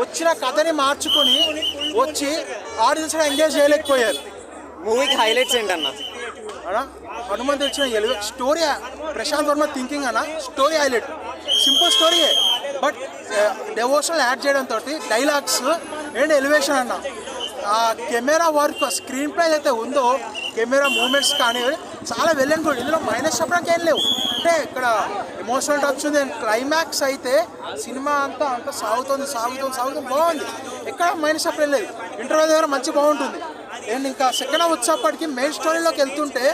వచ్చిన కథని మార్చుకొని వచ్చి ఆడియన్స్ ఎంగేజ్ చేయలేకపోయారు. మూవీకి హైలైట్స్ ఏంటన్నా? అన్నా హనుమంత్ ఇచ్చిన ఎలివే స్టోరీ ప్రశాంత్ వర్మ థింకింగ్ అన్న స్టోరీ హైలైట్. సింపుల్ స్టోరీయే బట్ డెవోషనల్ యాడ్ చేయడం తోటి డైలాగ్స్ అండ్ ఎలివేషన్ అన్న. ఆ కెమెరా వర్క్ స్క్రీన్ ప్లే అయితే ఉందో కెమెరా మూమెంట్స్ కానీ చాలా వెళ్ళాను కూడా. ఇందులో మైనస్ చెప్పడానికి ఏం లేవు. అంటే ఇక్కడ ఎమోషనల్ టచ్ ఉంది. క్లైమాక్స్ అయితే సినిమా అంతా అంతా సాగుతుంది సాగుతుంది సాగుతుంది. బాగుంది. ఎక్కడ మైనస్ చెప్పడం లేదు. ఇంటర్వ్యూ దగ్గర మంచి బాగుంటుంది. అండ్ ఇంకా సెకండ్ హాఫ్ వచ్చేప్పటికి మెయిన్ స్టోరీలోకి వెళ్తుంటే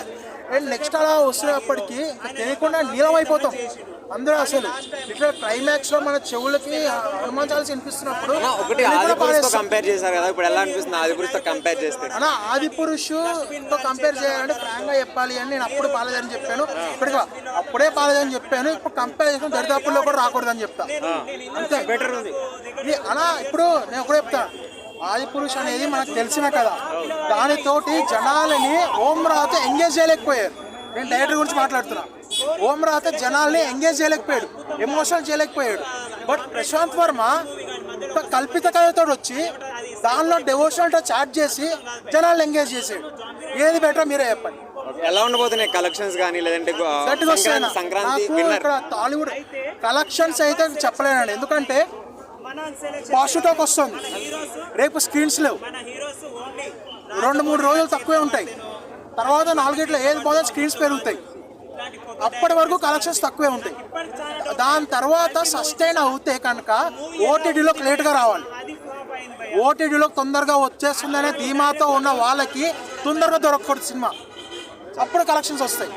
అండ్ నెక్స్ట్ అలా వస్తున్నప్పటికీ తెలియకుండా నీలం అయిపోతాం. అందరూ అసలు ఇట్లా క్లైమాక్స్లో మన చెవులకి హనుమాన్ చాలీస వినిపిస్తున్నప్పుడు అన్నా, ఒకటి. కంపేర్ చేశారు కదా ఇప్పుడు ఎలా అనిపిస్తుంది? ఆది పురుషుతో కంపేర్ చేస్తే. అన్న ఆది పురుషుతో కంపేర్ చేయాలంటే ఫ్రాంక్గా చెప్పాలి అని నేను అప్పుడు బాలేదని చెప్పాను. ఇప్పటిగా అప్పుడే బాలేదని చెప్పాను. ఇప్పుడు కంపేర్ చేసుకుని దరిదాపుల్లో కూడా రాకూడదని చెప్తా. అంతే. బెటర్ ఉంది. అలా ఇప్పుడు నేను ఒకటే చెప్తా. ఆది పురుష్ అనేది మనకు తెలిసిన కదా దానితోటి జనాలని ఓం రాత ఎంగేజ్ చేయలేకపోయారు. నేను డైరెక్టర్ గురించి మాట్లాడుతున్నా. ఓం రాత జనాల్ని ఎంగేజ్ చేయలేకపోయాడు ఎమోషన్ చేయలేకపోయాడు. బట్ ప్రశాంత్ వర్మ ఒక కల్పిత కథతో వచ్చి దానిలో డెవోషనల్ టచ్ యాడ్ చేసి జనాల్ని ఎంగేజ్ చేసాడు ఏది బెటర్ మీరే చెప్పండి. ఎలా ఉండబోతున్నాయి కలెక్షన్స్ కానీ లేదంటే సంక్రాంతి ఇక్కడ టాలీవుడ్ కలెక్షన్స్ అయితే చెప్పలేనండి. ఎందుకంటే పాజిటివ్ వస్తుంది. రేపు స్క్రీన్స్ లేవు. రెండు మూడు రోజులు తక్కువే ఉంటాయి. తర్వాత నాలుగేట్లో ఏది పోతే స్క్రీన్స్ పెరుగుతాయి. అప్పటి వరకు కలెక్షన్స్ తక్కువే ఉంటాయి. దాని తర్వాత సస్టైన్ అవుతే కనుక ఓటీటీలోకి లేట్గా రావాలి. ఓటీటీలోకి తొందరగా వచ్చేస్తుందనే ధీమాతో ఉన్న వాళ్ళకి తొందరగా దొరకకూడదు సినిమా. అప్పుడు కలెక్షన్స్ వస్తాయి.